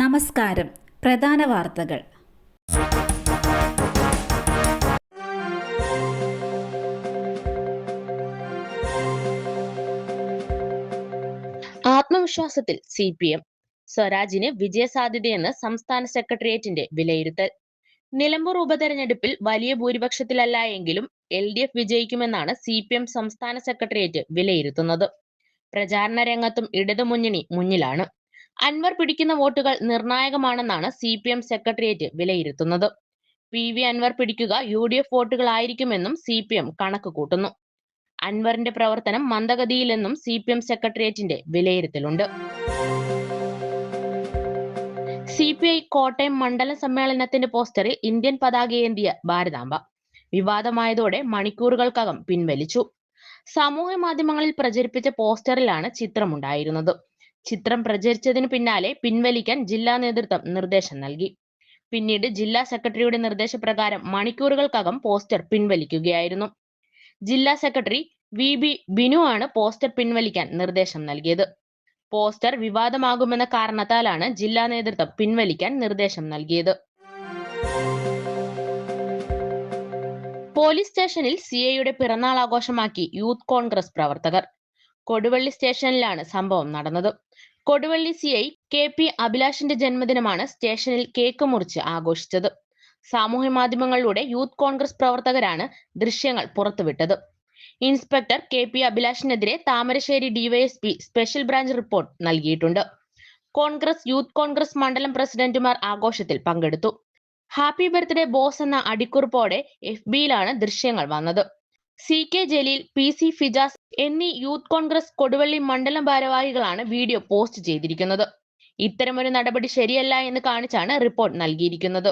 നമസ്കാരം. പ്രധാന വാർത്തകൾ. ആത്മവിശ്വാസത്തിൽ സി പി എം. സ്വരാജിന് വിജയസാധ്യതയെന്ന് സംസ്ഥാന സെക്രട്ടേറിയറ്റിന്റെ വിലയിരുത്തൽ. നിലമ്പൂർ ഉപതെരഞ്ഞെടുപ്പിൽ വലിയ ഭൂരിപക്ഷത്തിലല്ല എങ്കിലും എൽ ഡി എഫ് വിജയിക്കുമെന്നാണ് സി പി എം സംസ്ഥാന സെക്രട്ടേറിയറ്റ് വിലയിരുത്തുന്നത്. പ്രചാരണ രംഗത്തും ഇടതുമുന്നണി മുന്നിലാണ്. അൻവർ പിടിക്കുന്ന വോട്ടുകൾ നിർണായകമാണെന്നാണ് സി പി എം സെക്രട്ടേറിയറ്റ് വിലയിരുത്തുന്നത്. പി വി അൻവർ പിടിക്കുക യു ഡി എഫ് വോട്ടുകളായിരിക്കുമെന്നും സി പി എം കണക്ക് കൂട്ടുന്നു. അൻവറിന്റെ പ്രവർത്തനം മന്ദഗതിയിലെന്നും സി പി എം സെക്രട്ടേറിയറ്റിന്റെ വിലയിരുത്തലുണ്ട്. സി പി ഐ കോട്ടയം മണ്ഡല സമ്മേളനത്തിന്റെ പോസ്റ്ററിൽ ഇന്ത്യൻ പതാകയേന്തിയ ഭാരതാംബ. വിവാദമായതോടെ മണിക്കൂറുകൾക്കകം പിൻവലിച്ചു. സമൂഹ മാധ്യമങ്ങളിൽ പ്രചരിപ്പിച്ച പോസ്റ്ററിലാണ് ചിത്രമുണ്ടായിരുന്നത്. ചിത്രം പ്രചരിച്ചതിന് പിന്നാലെ പിൻവലിക്കാൻ ജില്ലാ നേതൃത്വം നിർദ്ദേശം നൽകി. പിന്നീട് ജില്ലാ സെക്രട്ടറിയുടെ നിർദ്ദേശപ്രകാരം മണിക്കൂറുകൾക്കകം പോസ്റ്റർ പിൻവലിക്കുകയായിരുന്നു. ജില്ലാ സെക്രട്ടറി വി ബി ബിനു ആണ് പോസ്റ്റർ പിൻവലിക്കാൻ നിർദ്ദേശം നൽകിയത്. പോസ്റ്റർ വിവാദമാകുമെന്ന കാരണത്താലാണ് ജില്ലാ നേതൃത്വം പിൻവലിക്കാൻ നിർദ്ദേശം നൽകിയത്. പോലീസ് സ്റ്റേഷനിൽ സി ഐയുടെ പിറന്നാൾ ആഘോഷമാക്കി യൂത്ത് കോൺഗ്രസ് പ്രവർത്തകർ. കൊടുവള്ളി സ്റ്റേഷനിലാണ് സംഭവം നടന്നത്. Koduvally C I K P അഭിലാഷിന്റെ ജന്മദിനമാണ് സ്റ്റേഷനിൽ കേക്ക് മുറിച്ച് ആഘോഷിച്ചത്. സാമൂഹ്യ മാധ്യമങ്ങളിലൂടെ യൂത്ത് കോൺഗ്രസ് പ്രവർത്തകരാണ് ദൃശ്യങ്ങൾ പുറത്തുവിട്ടത്. Inspector K P അഭിലാഷിനെതിരെ Thamarassery DYSP special branch report നൽകിയിട്ടുണ്ട്. കോൺഗ്രസ് യൂത്ത് കോൺഗ്രസ് മണ്ഡലം പ്രസിഡന്റുമാർ ആഘോഷത്തിൽ പങ്കെടുത്തു. ഹാപ്പി ബർത്ത്ഡേ ബോസ് എന്ന അടിക്കുറിപ്പോടെ എഫ് ബിയിലാണ് ദൃശ്യങ്ങൾ വന്നത്. C K Jaleel P C Fijas എന്നീ യൂത്ത് കോൺഗ്രസ് കൊടുവള്ളി മണ്ഡലം ഭാരവാഹികളാണ് വീഡിയോ പോസ്റ്റ് ചെയ്തിരിക്കുന്നത്. ഇത്തരമൊരു നടപടി ശരിയല്ല എന്ന് കാണിച്ചാണ് റിപ്പോർട്ട് നൽകിയിരിക്കുന്നത്.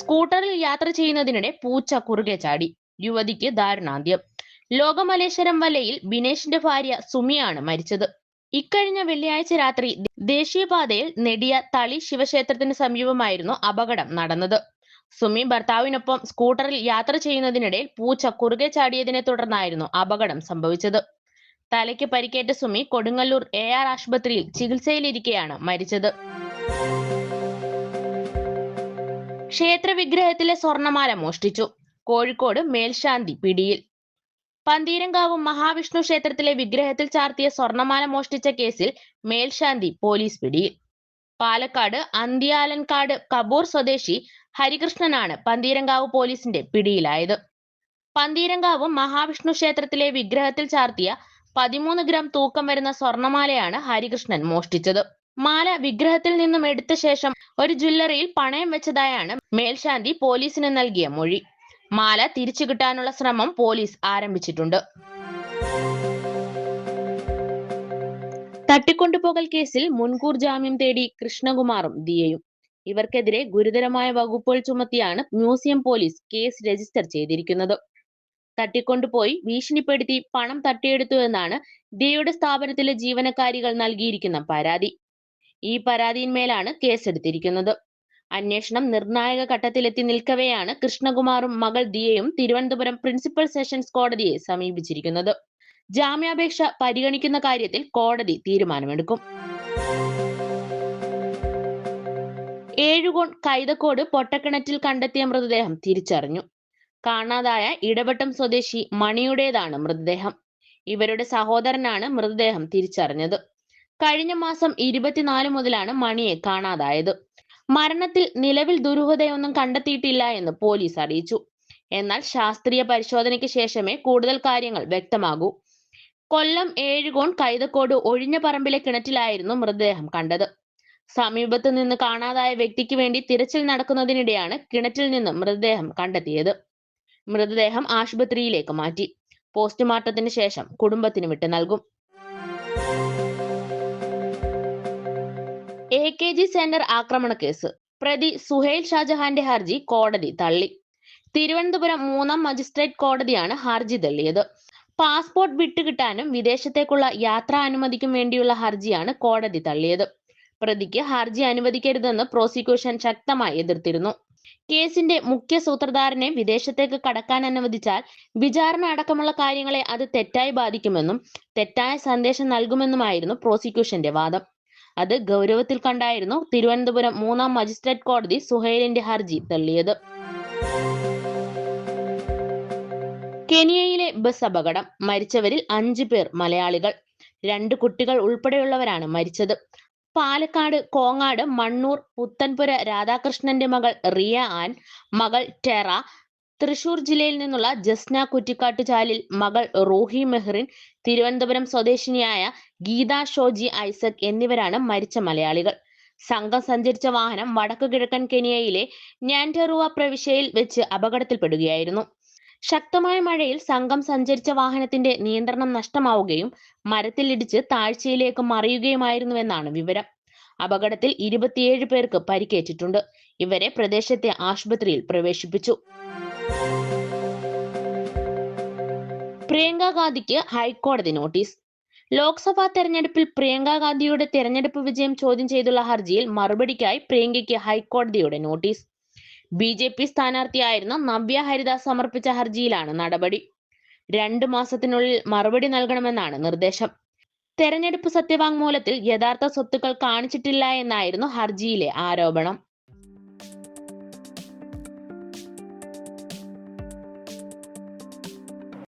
സ്കൂട്ടറിൽ യാത്ര ചെയ്യുന്നതിനിടെ പൂച്ച കുറുകെ ചാടി. യുവതിക്ക് ദാരുണാന്ത്യം. ലോകമലേശ്വരം വലയിൽ ബിനേഷിന്റെ ഭാര്യ സുമിയാണ് മരിച്ചത്. ഇക്കഴിഞ്ഞ വെള്ളിയാഴ്ച രാത്രി ദേശീയപാതയിൽ നെടിയ തളി ശിവക്ഷേത്രത്തിന് സമീപമായിരുന്നു അപകടം നടന്നത്. സുമി ഭർത്താവിനൊപ്പം സ്കൂട്ടറിൽ യാത്ര ചെയ്യുന്നതിനിടയിൽ പൂച്ച കുറുകെ ചാടിയതിനെ തുടർന്നായിരുന്നു അപകടം സംഭവിച്ചത്. തലയ്ക്ക് പരിക്കേറ്റ സുമി കൊടുങ്ങല്ലൂർ എ ആർ ആശുപത്രിയിൽ ചികിത്സയിലിരിക്കെയാണ് മരിച്ചത്. ക്ഷേത്ര വിഗ്രഹത്തിലെ സ്വർണമാല മോഷ്ടിച്ചു. കോഴിക്കോട് മേൽശാന്തി പിടിയിൽ. പന്തീരങ്കാവ് മഹാവിഷ്ണു ക്ഷേത്രത്തിലെ വിഗ്രഹത്തിൽ ചാർത്തിയ സ്വർണമാല മോഷ്ടിച്ച കേസിൽ മേൽശാന്തി പോലീസ് പിടിയിൽ. പാലക്കാട് അന്ത്യാലൻകാട് കബൂർ സ്വദേശി ഹരികൃഷ്ണനാണ് പന്തീരങ്കാവ് പോലീസിന്റെ പിടിയിലായത്. പന്തീരങ്കാവ് മഹാവിഷ്ണു ക്ഷേത്രത്തിലെ വിഗ്രഹത്തിൽ ചാർത്തിയ പതിമൂന്ന് ഗ്രാം തൂക്കം വരുന്ന സ്വർണമാലയാണ് ഹരികൃഷ്ണൻ മോഷ്ടിച്ചത്. മാല വിഗ്രഹത്തിൽ നിന്നും എടുത്ത ശേഷം ഒരു ജ്വല്ലറിയിൽ പണയം വെച്ചതായാണ് മേൽശാന്തി പോലീസിന് നൽകിയ മൊഴി. മാല തിരിച്ചു കിട്ടാനുള്ള ശ്രമം പോലീസ് ആരംഭിച്ചിട്ടുണ്ട്. തട്ടിക്കൊണ്ടുപോകൽ കേസിൽ മുൻകൂർ ജാമ്യം തേടി കൃഷ്ണകുമാറും ദിയയും. ഇവർക്കെതിരെ ഗുരുതരമായ വകുപ്പുകൾ ചുമത്തിയാണ് മ്യൂസിയം പോലീസ് കേസ് രജിസ്റ്റർ ചെയ്തിരിക്കുന്നത്. തട്ടിക്കൊണ്ടുപോയി ഭീഷണിപ്പെടുത്തി പണം തട്ടിയെടുത്തു എന്നാണ് ദിയുടെ സ്ഥാപനത്തിലെ ജീവനക്കാരികൾ നൽകിയിരിക്കുന്ന പരാതി. ഈ പരാതിയിന്മേലാണ് കേസെടുത്തിരിക്കുന്നത്. അന്വേഷണം നിർണായക ഘട്ടത്തിലെത്തി നിൽക്കവെയാണ് കൃഷ്ണകുമാറും മകൾ ദിയയും തിരുവനന്തപുരം പ്രിൻസിപ്പൽ സെഷൻസ് കോടതിയെ സമീപിച്ചിരിക്കുന്നത്. ജാമ്യാപേക്ഷ പരിഗണിക്കുന്ന കാര്യത്തിൽ കോടതി തീരുമാനമെടുക്കും. ഏഴുകോൺ കൈതക്കോട് പൊട്ടക്കിണറ്റിൽ കണ്ടെത്തിയ മൃതദേഹം തിരിച്ചറിഞ്ഞു. കാണാതായ ഇടവട്ടം സ്വദേശി മണിയുടേതാണ് മൃതദേഹം. ഇവരുടെ സഹോദരനാണ് മൃതദേഹം തിരിച്ചറിഞ്ഞത്. കഴിഞ്ഞ മാസം ഇരുപത്തിനാല് മുതലാണ് മണിയെ കാണാതായത്. മരണത്തിൽ നിലവിൽ ദുരൂഹതയൊന്നും കണ്ടെത്തിയിട്ടില്ല എന്ന് പോലീസ് അറിയിച്ചു. എന്നാൽ ശാസ്ത്രീയ പരിശോധനയ്ക്ക് ശേഷമേ കൂടുതൽ കാര്യങ്ങൾ വ്യക്തമാകൂ. കൊല്ലം ഏഴുകോൺ കൈതക്കോട് ഒഴിഞ്ഞ പറമ്പിലെ കിണറ്റിലായിരുന്നു മൃതദേഹം കണ്ടത്. സമീപത്ത് നിന്ന് കാണാതായ വ്യക്തിക്ക് വേണ്ടി തിരച്ചിൽ നടക്കുന്നതിനിടെയാണ് കിണറ്റിൽ നിന്ന് മൃതദേഹം കണ്ടെത്തിയത്. മൃതദേഹം ആശുപത്രിയിലേക്ക് മാറ്റി. പോസ്റ്റ്മോർട്ടത്തിന് ശേഷം കുടുംബത്തിന് വിട്ടു നൽകും. എ കെ ജി സെന്റർ ആക്രമണ കേസ്. പ്രതി സുഹേൽ ഷാജഹാന്റെ ഹർജി കോടതി തള്ളി. തിരുവനന്തപുരം മൂന്നാം മജിസ്ട്രേറ്റ് കോടതിയാണ് ഹർജി തള്ളിയത്. പാസ്പോർട്ട് വിട്ടുകിട്ടാനും വിദേശത്തേക്കുള്ള യാത്രാ അനുമതിക്കും വേണ്ടിയുള്ള ഹർജിയാണ് കോടതി തള്ളിയത്. പ്രതിക്ക് ഹർജി അനുവദിക്കരുതെന്ന് പ്രോസിക്യൂഷൻ ശക്തമായി എതിർത്തിരുന്നു. കേസിന്റെ മുഖ്യ സൂത്രധാരനെ വിദേശത്തേക്ക് കടക്കാൻ അനുവദിച്ചാൽ വിചാരണ അടക്കമുള്ള കാര്യങ്ങളെ അത് തെറ്റായി ബാധിക്കുമെന്നും തെറ്റായ സന്ദേശം നൽകുമെന്നുമായിരുന്നു പ്രോസിക്യൂഷന്റെ വാദം. അത് ഗൗരവത്തിൽ കണ്ടായിരുന്നു തിരുവനന്തപുരം മൂന്നാം മജിസ്ട്രേറ്റ് കോടതി സുഹൈലിന്റെ ഹർജി തള്ളിയത്. കെനിയയിലെ ബസ് അപകടം മരിച്ചവരിൽ അഞ്ചു പേർ മലയാളികൾ. രണ്ട് കുട്ടികൾ ഉൾപ്പെടെയുള്ളവരാണ് മരിച്ചത്. പാലക്കാട് കോങ്ങാട് മണ്ണൂർ പുത്തൻപുര രാധാകൃഷ്ണന്റെ മകൾ റിയ ആൻ മകൾ ടെറ. തൃശൂർ ജില്ലയിൽ നിന്നുള്ള ജസ്ന കുറ്റിക്കാട്ടുചാലിൽ മകൾ റൂഹി മെഹ്റിൻ തിരുവനന്തപുരം സ്വദേശിനിയായ ഗീത ഷോജി ഐസക് എന്നിവരാണ് മരിച്ച മലയാളികൾ. സംഘം സഞ്ചരിച്ച വാഹനം വടക്കു കിഴക്കൻ കെനിയയിലെ ഞാൻഡെറുവ പ്രവിശ്യയിൽ വെച്ച് അപകടത്തിൽപ്പെടുകയായിരുന്നു. ശക്തമായ മഴയിൽ സംഘം സഞ്ചരിച്ച വാഹനത്തിന്റെ നിയന്ത്രണം നഷ്ടമാവുകയും മരത്തിലിടിച്ച് താഴ്ചയിലേക്ക് മറിയുകയുമായിരുന്നുവെന്നാണ് വിവരം. അപകടത്തിൽ ഇരുപത്തിയേഴ് പേർക്ക് പരിക്കേറ്റിട്ടുണ്ട്. ഇവരെ പ്രദേശത്തെ ആശുപത്രിയിൽ പ്രവേശിപ്പിച്ചു. പ്രിയങ്ക ഗാന്ധിക്ക് ഹൈക്കോടതി നോട്ടീസ്. ലോക്സഭാ തെരഞ്ഞെടുപ്പിൽ പ്രിയങ്ക ഗാന്ധിയുടെ തെരഞ്ഞെടുപ്പ് വിജയം ചോദ്യം ചെയ്തുള്ള ഹർജിയിൽ മറുപടിക്കായി പ്രിയങ്കയ്ക്ക് ഹൈക്കോടതിയുടെ നോട്ടീസ്. ബി ജെ പി സ്ഥാനാർത്ഥിയായിരുന്ന നവ്യ ഹരിദാസ് സമർപ്പിച്ച ഹർജിയിലാണ് നടപടി. രണ്ട് മാസത്തിനുള്ളിൽ മറുപടി നൽകണമെന്നാണ് നിർദ്ദേശം. തെരഞ്ഞെടുപ്പ് സത്യവാങ്മൂലത്തിൽ യഥാർത്ഥ സ്വത്തുക്കൾ കാണിച്ചിട്ടില്ല എന്നായിരുന്നു ഹർജിയിലെ ആരോപണം.